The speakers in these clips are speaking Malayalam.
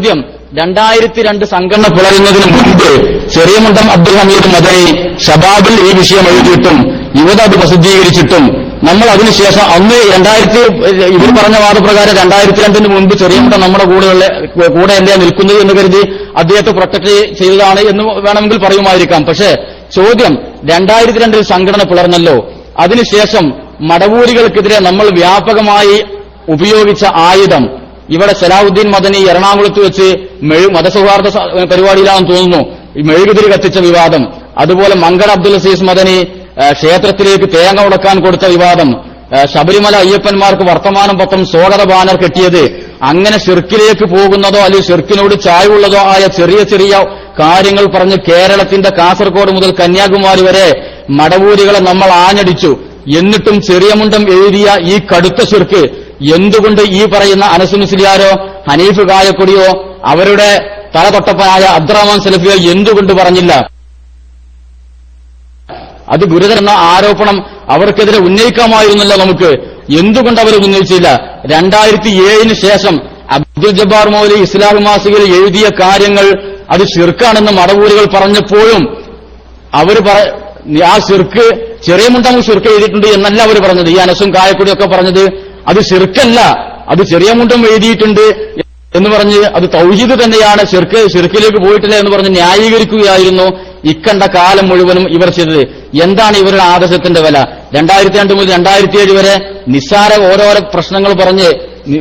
ചോദ്യം രണ്ടായിരത്തി രണ്ട് സംഘടന പിളരുന്നതിന് മുൻപ് ചെറിയമുണ്ടം അബ്ദുൽ ഹമീദ് മദനി ഷബാബിൽ ഈ വിഷയം എഴുതിയിട്ടും യുവത അത് പ്രസിദ്ധീകരിച്ചിട്ടും നമ്മൾ അതിനുശേഷം അന്ന് രണ്ടായിരത്തി ഇവർ പറഞ്ഞ വാദപ്രകാരം രണ്ടായിരത്തി രണ്ടിന് മുൻപ് ചെറിയമുണ്ടം നമ്മുടെ കൂടെയുള്ള കൂടെ എന്റെ നിൽക്കുന്നത് എന്ന് കരുതി അദ്ദേഹത്തെ പ്രൊട്ടക്ട് ചെയ്തതാണ് എന്ന് വേണമെങ്കിൽ പറയുമായിരിക്കാം. പക്ഷേ ചോദ്യം രണ്ടായിരത്തി രണ്ടിൽ സംഘടന പിളർന്നല്ലോ അതിനുശേഷം മടവൂരികൾക്കെതിരെ നമ്മൾ വ്യാപകമായി ഉപയോഗിച്ച ആയുധം ഇവിടെ സലാഹുദ്ദീൻ മദനി എറണാകുളത്ത് വെച്ച് മതസൗഹാർദ്ദ പരിപാടിയിലാണെന്ന് തോന്നുന്നു. മെഴുകുതിരി കത്തിച്ച വിവാദം. അതുപോലെ മങ്കട അബ്ദുൽ അസീസ് മദനി ക്ഷേത്രത്തിലേക്ക് തേങ്ങ ഉടക്കാൻ കൊടുത്ത വിവാദം. ശബരിമല അയ്യപ്പന്മാർക്ക് വർത്തമാനം പത്രം സ്വാഗത ബാനർ കെട്ടിയത്. അങ്ങനെ ഷിർക്കിലേക്ക് പോകുന്നതോ അല്ലെങ്കിൽ ഷിർക്കിനോട് ചായവുള്ളതോ ആയ ചെറിയ ചെറിയ കാര്യങ്ങൾ പറഞ്ഞ് കേരളത്തിന്റെ കാസർഗോഡ് മുതൽ കന്യാകുമാരി വരെ മടവൂരികളെ നമ്മൾ ആഞ്ഞടിച്ചു. എന്നിട്ടും ചെറിയ മുണ്ടം എഴുതിയ ഈ കടുത്ത ഷിർക്ക് എന്തുകൊണ്ട് ഈ പറയുന്ന അനസ് മുസ്ലിയാരോ ഹനീഫ് കായക്കൊടിയോ അവരുടെ തലതൊട്ടപ്പനായ അബ്ദുറഹ്മാൻ സലഫിയോ എന്തുകൊണ്ട് പറഞ്ഞില്ല? അത് ഗുരുതരെന്ന ആരോപണം അവർക്കെതിരെ ഉന്നയിക്കാമായിരുന്നല്ലോ നമുക്ക്. എന്തുകൊണ്ട് അവർ ഉന്നയിച്ചില്ല? രണ്ടായിരത്തി ഏഴിന് ശേഷം അബ്ദുൽ ജബ്ബാർ മൗലി ഇസ്ലാം മാസികയിൽ എഴുതിയ കാര്യങ്ങൾ അത് ഷിർക്കാണെന്ന് മടവൂരികൾ പറഞ്ഞപ്പോഴും അവർ ആ ഷിർക്ക് ചെറിയ മുണ്ടം ഷിർക്ക് എഴുതിയിട്ടുണ്ട് എന്നല്ല അവർ പറഞ്ഞത്. ഈ അനസും കായക്കുടിയൊക്കെ പറഞ്ഞത് അത് ശിർക്കല്ല. അത് ചെറിയ മുണ്ടം എഴുതിയിട്ടുണ്ട് എന്ന് പറഞ്ഞ് അത് തൗഹീദ് തന്നെയാണ്. ശിർക്ക് ശിർക്കിലേക്ക് പോയിട്ടില്ല എന്ന് പറഞ്ഞ് ന്യായീകരിക്കുകയായിരുന്നു ഇക്കണ്ട കാലം മുഴുവനും ഇവർ ചെയ്തത്. എന്താണ് ഇവരുടെ ആദർശത്തിന്റെ വില? രണ്ടായിരത്തി രണ്ട് മുതൽ രണ്ടായിരത്തി ഏഴ് വരെ നിസ്സാര ഓരോരോ പ്രശ്നങ്ങൾ പറഞ്ഞ്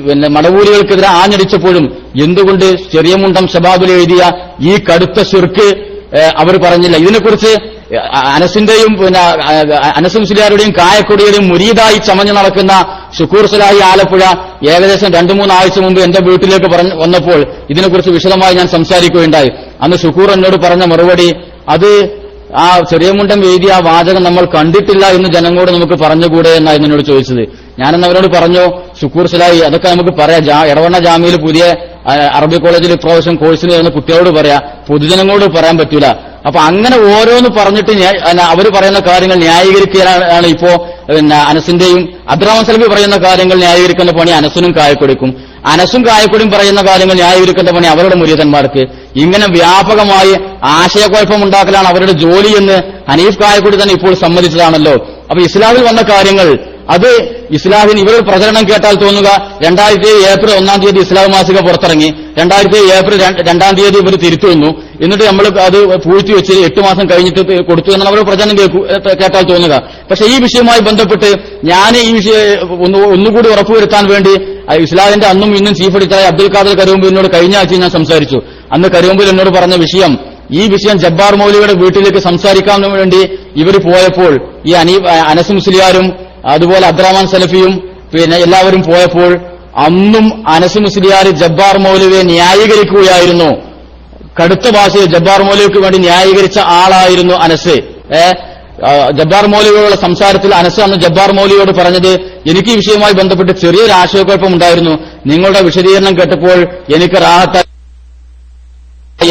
പിന്നെ മടവൂരികൾക്കെതിരെ ആഞ്ഞടിച്ചപ്പോഴും എന്തുകൊണ്ട് ചെറിയ മുണ്ടം ഷബാബിൽ എഴുതിയ ഈ കടുത്ത ശിർക്ക് അവർ പറഞ്ഞില്ല? ഇതിനെക്കുറിച്ച് അനസിന്റെയും പിന്നെ അനസ് മുസ്ലിയാരുടെയും കായക്കൊടിയുടെയും മുരീതായി ചമഞ്ഞു നടക്കുന്ന ഷുക്കൂർ ആലപ്പുഴ ഏകദേശം രണ്ടു മൂന്ന് ആഴ്ച മുമ്പ് എന്റെ വീട്ടിലേക്ക് പറഞ്ഞു വന്നപ്പോൾ ഇതിനെക്കുറിച്ച് വിശദമായി ഞാൻ സംസാരിക്കുകയുണ്ടായി. അന്ന് ഷുക്കൂർ എന്നോട് പറഞ്ഞ മറുപടി അത് ആ ചെറിയ മുണ്ടം എഴുതിയ ആ വാചകം നമ്മൾ കണ്ടിട്ടില്ല എന്ന് ജനങ്ങളോട് നമുക്ക് പറഞ്ഞുകൂടെ എന്നായിരുന്നു എന്നോട് ചോദിച്ചത്. ഞാനെന്ന് അവരോട് പറഞ്ഞു ഷുക്കൂർ സലാഹി അതൊക്കെ നമുക്ക് പറയാം. ഇടവണ്ണ ജാമ്യയിൽ പുതിയ അറബി കോളേജിൽ ഇപ്രാവശ്യം കോഴ്സിന് വരുന്ന കുട്ടികളോട് പറയാം. പൊതുജനങ്ങളോട് പറയാൻ പറ്റൂല. അപ്പൊ അങ്ങനെ ഓരോന്ന് പറഞ്ഞിട്ട് അവർ പറയുന്ന കാര്യങ്ങൾ ന്യായീകരിക്കാനാണ് ഇപ്പോ പിന്നെ അനസിന്റെയും അബ്ദുറഹ്മാൻ സലബി പറയുന്ന കാര്യങ്ങൾ ന്യായീകരിക്കുന്ന പണി അനസിനും കായക്കൊടുക്കും. അനസും കായക്കൊടിയും പറയുന്ന കാര്യങ്ങൾ ന്യായീകരിക്കേണ്ട പണി അവരുടെ മുരീതന്മാർക്ക്. ഇങ്ങനെ വ്യാപകമായി ആശയക്കുഴപ്പം ഉണ്ടാക്കലാണ് അവരുടെ ജോലി എന്ന് ഹനീഫ് കായക്കൊടി തന്നെ ഇപ്പോൾ സമ്മതിച്ചതാണല്ലോ. അപ്പൊ ഇസ്ലാമിൽ വന്ന കാര്യങ്ങൾ അത് ഇസ്ലാമിന് ഇവരുടെ പ്രചരണം കേട്ടാൽ തോന്നുക രണ്ടായിരത്തി ഏപ്രിൽ ഒന്നാം തീയതി ഇസ്ലാം മാസിക പുറത്തിറങ്ങി രണ്ടായിരത്തി ഏപ്രിൽ രണ്ട് തീയതി ഇവർ തിരുത്തു വന്നു. എന്നിട്ട് നമ്മൾ അത് പൂഴ്ത്തി വെച്ച് എട്ട് മാസം കഴിഞ്ഞിട്ട് കൊടുത്തു എന്നാണ് അവരുടെ പ്രചരണം കേട്ടാൽ തോന്നുക. പക്ഷെ ഈ വിഷയവുമായി ബന്ധപ്പെട്ട് ഞാൻ ഈ വിഷയം ഒന്ന് ഒന്നുകൂടി ഉറപ്പുവരുത്താൻ വേണ്ടി ഇസ്ലാമിന്റെ അന്നും ഇന്നും ചീഫ് എഡിറ്ററായ അബ്ദുൽ ഖാദർ കരുമ്പ് എന്നോട് കഴിഞ്ഞ ആഴ്ച ഞാൻ സംസാരിച്ചു. അന്ന് കരുമ്പിൽ എന്നോട് പറഞ്ഞ വിഷയം ഈ വിഷയം ജബ്ബാർ മൗലിയുടെ വീട്ടിലേക്ക് സംസാരിക്കാൻ വേണ്ടി ഇവർ പോയപ്പോൾ ഈ അനീ അനസ് മുസ്ലിയാരും അതുപോലെ അബ്ദുറഹ്മാൻ സലഫിയും പിന്നെ എല്ലാവരും പോയപ്പോൾ അന്നും അനസ് മുസ്ലിയാർ ജബ്ബാർ മൗലവിയെ ന്യായീകരിക്കുകയായിരുന്നു. കടുത്ത ഭാഷയിൽ ജബ്ബാർ മൗലവിക്ക് വേണ്ടി ന്യായീകരിച്ച ആളായിരുന്നു അനസ്. ജബ്ബാർ മൗലവിയോടുള്ള സംസാരത്തിൽ അനസ് അന്ന് ജബ്ബാർ മൗലവിയോട് പറഞ്ഞത് എനിക്ക് ഈ വിഷയവുമായി ബന്ധപ്പെട്ട് ചെറിയൊരു ആശയക്കുഴപ്പം ഉണ്ടായിരുന്നു നിങ്ങളുടെ വിശദീകരണം കേട്ടപ്പോൾ എനിക്ക് റാഹത്ത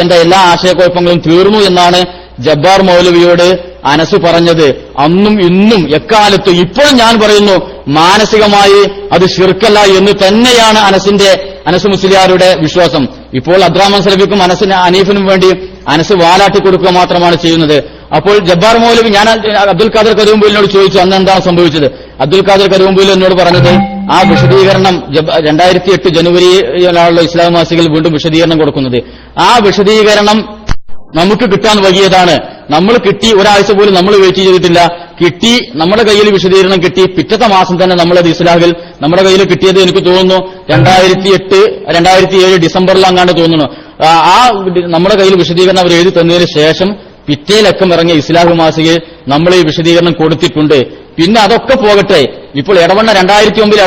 എന്റെ എല്ലാ ആശയക്കുഴപ്പങ്ങളും തീർന്നു എന്നാണ് ജബ്ബാർ മൗലവിയോട് അനസ് പറഞ്ഞത് അന്നും ഇന്നും എക്കാലത്തും ഇപ്പോഴും ഞാൻ പറയുന്നു മാനസികമായി അത് ഷിർക്കല്ല എന്ന് തന്നെയാണ് അനസിന്റെ അനസ് മുസ്ലിയാരുടെ വിശ്വാസം. ഇപ്പോൾ അദ്രാമൻ സലബിക്കും അനസിന് അനീഫിനും വേണ്ടി അനസ് വാലാട്ടി കൊടുക്കുക മാത്രമാണ് ചെയ്യുന്നത്. അപ്പോൾ ജബ്ബാർ മൗലവി ഞാൻ അബ്ദുൽ ഖാദർ കരുമ്പൂലിനോട് ചോദിച്ചു അന്ന് എന്താണ് സംഭവിച്ചത്? അബ്ദുൽ ഖാദർ കരുമ്പൂൽ എന്നോട് പറഞ്ഞത് ആ വിശദീകരണം രണ്ടായിരത്തി എട്ട് ജനുവരിയിലാണല്ലോ ഇസ്ലാം മാസികയിൽ വീണ്ടും വിശദീകരണം കൊടുക്കുന്നത്. ആ വിശദീകരണം നമുക്ക് കിട്ടാൻ വഴിയേതാണ്. നമ്മൾ കിട്ടി ഒരാഴ്ച പോലും നമ്മൾ വെയിറ്റ് ചെയ്തിട്ടില്ല. കിട്ടി നമ്മുടെ കയ്യിൽ വിശദീകരണം കിട്ടി. പിറ്റത്തെ മാസം തന്നെ നമ്മളത് ഇസ്ലാഹിൽ നമ്മുടെ കയ്യിൽ കിട്ടിയത് എനിക്ക് തോന്നുന്നു രണ്ടായിരത്തി എട്ട് രണ്ടായിരത്തി ഏഴ് ഡിസംബറിൽ അങ്ങാണ്ട് തോന്നുന്നു ആ നമ്മുടെ കയ്യിൽ വിശദീകരണം അവർ എഴുതി തന്നതിന് ശേഷം പിറ്റേലക്കം ഇറങ്ങിയ ഇസ്ലാഹ് മാസികയിൽ നമ്മൾ ഈ വിശദീകരണം കൊടുത്തിട്ടുണ്ട്. പിന്നെ അതൊക്കെ പോകട്ടെ. ഇപ്പോൾ ഇടവണ്ണ രണ്ടായിരത്തി ഒമ്പതിൽ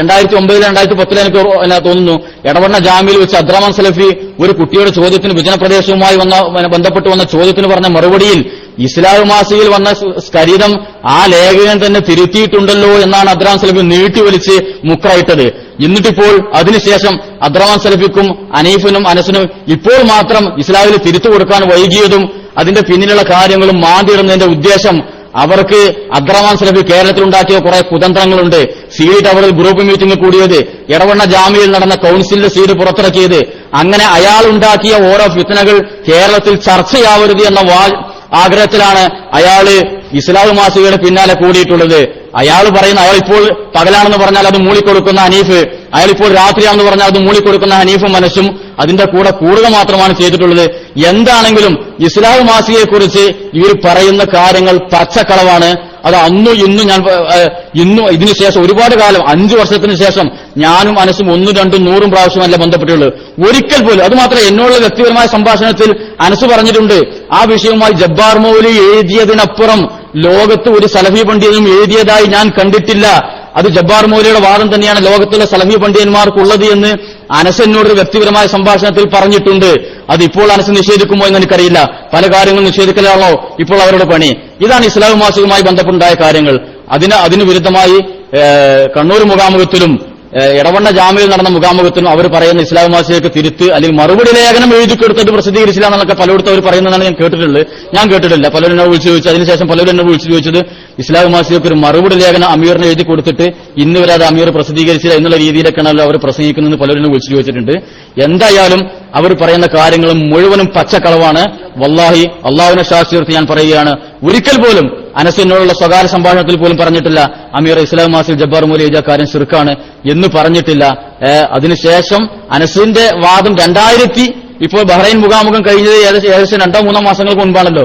രണ്ടായിരത്തി ഒമ്പതിൽ രണ്ടായിരത്തി പത്തിൽ എനിക്ക് തോന്നുന്നു ഇടവണ്ണ ജാമ്യയിൽ വെച്ച് അദ്രാമൻ സലഫി ഒരു കുട്ടിയുടെ ചോദ്യത്തിന് വിജനപ്രദേശവുമായി വന്ന ബന്ധപ്പെട്ട് വന്ന ചോദ്യത്തിന് പറഞ്ഞ മറുപടിയിൽ ഇസ്ലാം മാസികയിൽ വന്ന സ്കരിതം ആ ലേഖകൻ തന്നെ തിരുത്തിയിട്ടുണ്ടല്ലോ എന്നാണ് അദ്രാം സലഫി നീട്ടിവലിച്ച് മുക്രയിട്ടത്. എന്നിട്ടിപ്പോൾ അതിനുശേഷം അദ്രാമൻ സലഫിക്കും അനീഫിനും അനസിനും ഇപ്പോൾ മാത്രം ഇസ്ലാമിൽ തിരുത്തു കൊടുക്കാൻ വൈകിയതും അതിന്റെ പിന്നിലുള്ള കാര്യങ്ങളും മാന്തിയിടുന്നതിന്റെ ഉദ്ദേശം അവർക്ക് അബ്ദുറഹ്മാൻ സലഫി കേരളത്തിൽ ഉണ്ടാക്കിയ കുറെ കുതന്ത്രങ്ങളുണ്ട്. സി ടവറിൽ ഗ്രൂപ്പ് മീറ്റിംഗ് കൂടിയത് ഇടവണ്ണ ജാമ്യയിൽ നടന്ന കൌൺസിലിന്റെ സീഡ് പുറത്തിറക്കിയത്. അങ്ങനെ അയാൾ ഉണ്ടാക്കിയ ഓരോ ഫിത്തനകൾ കേരളത്തിൽ ചർച്ചയാവരുത് എന്ന ആഗ്രഹത്തിലാണ് അയാൾ ഇസ്ലാം മാസികയുടെ പിന്നാലെ കൂടിയിട്ടുള്ളത്. അയാൾ പറയുന്ന അയാൾ ഇപ്പോൾ പകലാണെന്ന് പറഞ്ഞാൽ അത് മൂളിക്കൊടുക്കുന്ന ഹനീഫ്. അയാൾ ഇപ്പോൾ രാത്രിയാണെന്ന് പറഞ്ഞാൽ അത് മൂളിക്കൊടുക്കുന്ന ഹനീഫ് മനസ്സും അതിന്റെ കൂടെ കൂടുക മാത്രമാണ് ചെയ്തിട്ടുള്ളത്. എന്താണെങ്കിലും ഇസ്ലാം മാസികയെക്കുറിച്ച് ഇവർ പറയുന്ന കാര്യങ്ങൾ പച്ചക്കളവാണ്. അത് അന്നും ഇന്നും ഞാൻ ഇന്നും ഇതിനുശേഷം ഒരുപാട് കാലം അഞ്ചു വർഷത്തിന് ശേഷം ഞാനും അനസും ഒന്നും രണ്ടും നൂറും പ്രാവശ്യമല്ല ബന്ധപ്പെട്ടുള്ളൂ ഒരിക്കൽ പോലും അത് മാത്രം വ്യക്തിപരമായ സംഭാഷണത്തിൽ അനസ് പറഞ്ഞിട്ടുണ്ട്. ആ വിഷയവുമായി ജബ്ബാർ മൗലി എഴുതിയതിനപ്പുറം ലോകത്ത് ഒരു സലഫി പണ്ഡിതനും എഴുതിയതായി ഞാൻ കണ്ടിട്ടില്ല. അത് ജബ്ബാർ മൗലിയുടെ വാദം തന്നെയാണ് ലോകത്തുള്ള സലഫി പണ്ഡിതന്മാർക്കുള്ളത് എന്ന് അനസ് എന്നോടൊരു വ്യക്തിപരമായ സംഭാഷണത്തിൽ പറഞ്ഞിട്ടുണ്ട്. അത് ഇപ്പോൾ അനസ് നിഷേധിക്കുമോ എന്ന് എനിക്കറിയില്ല. പല കാര്യങ്ങളും നിഷേധിക്കലാണോ? ഇപ്പോൾ അവരുടെ പണി. ഇതാണ് ഇസ്ലാം ബന്ധപ്പെട്ടതായ ബന്ധപ്പെട്ടുണ്ടായ കാര്യങ്ങൾ. അതിന് അതിന് വിരുദ്ധമായി കണ്ണൂർ മുഖാമുഖത്തിലും ഇടവണ്ണ ജാമ്യയിൽ നടന്ന മുഖാമുഖത്തിനും അവർ പറയുന്ന ഇസ്ലാം മാസികയ്ക്ക് തിരുത്ത് അല്ലെങ്കിൽ മറുപടി ലേഖനം എഴുതി കൊടുത്തിട്ട് പ്രസിദ്ധീകരിച്ചില്ല എന്നൊക്കെ പലയിടത്തും അവർ പറയുന്നതാണ് ഞാൻ കേട്ടിട്ടുള്ളത്. ഞാൻ കേട്ടിട്ടില്ല. പലരും എന്നെ വിളിച്ചു ചോദിച്ചു. അതിനുശേഷം പലരും എന്നെ വിളിച്ചു ചോദിച്ചത് ഇസ്ലാം മാസികൾക്ക് ഒരു മറുപടി ലേഖനം അമീറിന് എഴുതി കൊടുത്തിട്ട് ഇന്നുവരെ അത് അമീർ പ്രസിദ്ധീകരിച്ചില്ല എന്നുള്ള രീതിയിലൊക്കെയാണല്ലോ അവർ പ്രസംഗിക്കുന്നത് പലരും വിളിച്ചു ചോദിച്ചിട്ടുണ്ട്. എന്തായാലും അവർ പറയുന്ന കാര്യങ്ങളും മുഴുവനും പച്ചക്കളവാണ്. വല്ലാഹി അള്ളാഹുവിനെ ശാസ്ത്രീയർത്തി ഞാൻ പറയുകയാണ്. ഒരിക്കൽ പോലും അനസിനോടുള്ള സ്വകാര്യ സംഭാഷണത്തിൽ പോലും പറഞ്ഞിട്ടില്ല. അമീർ ഇസ്ലാം മാസിൽ ജബ്ബാർ മൂലി എഴുതിയ കാര്യം ശിർക്കാണ് എന്ന് പറഞ്ഞിട്ടില്ല. അതിനുശേഷം അനസിന്റെ വാദം രണ്ടായിരത്തി ഇപ്പോൾ ബഹ്റൈൻ മുഖാമുഖം കഴിഞ്ഞത് ഏകദേശം രണ്ടോ മൂന്നോ മാസങ്ങൾക്ക് മുൻപാണല്ലോ.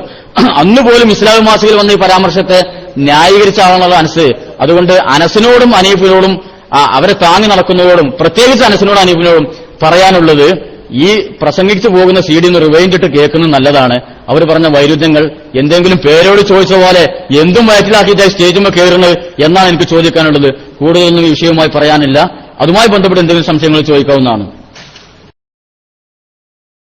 അന്ന് പോലും ഇസ്ലാം മാസികയിൽ വന്ന ഈ പരാമർശത്തെ ന്യായീകരിച്ച അനസ്. അതുകൊണ്ട് അനസിനോടും അനീഫിനോടും അവരെ താങ്ങി നടക്കുന്നവരോടും പ്രത്യേകിച്ച് അനസിനോടും അനീഫിനോടും പറയാനുള്ളത് ഈ പ്രസംഗിച്ചു പോകുന്ന സി ഡി ഒന്ന് റിവൈൻഡ് ഇട്ട് കേൾക്കുന്നത് നല്ലതാണ്. അവർ പറഞ്ഞ വൈരുദ്ധ്യങ്ങൾ എന്തെങ്കിലും പേരോട് ചോദിച്ച പോലെ എന്തും വയറ്റിലാക്കിയിട്ടായി സ്റ്റേജുമ്പോൾ കയറുന്നത് എന്നാണ് എനിക്ക് ചോദിക്കാനുള്ളത്. കൂടുതലൊന്നും ഈ വിഷയവുമായി പറയാനില്ല. അതുമായി ബന്ധപ്പെട്ട് എന്തെങ്കിലും സംശയങ്ങൾ ചോദിക്കാവുന്നതാണ്.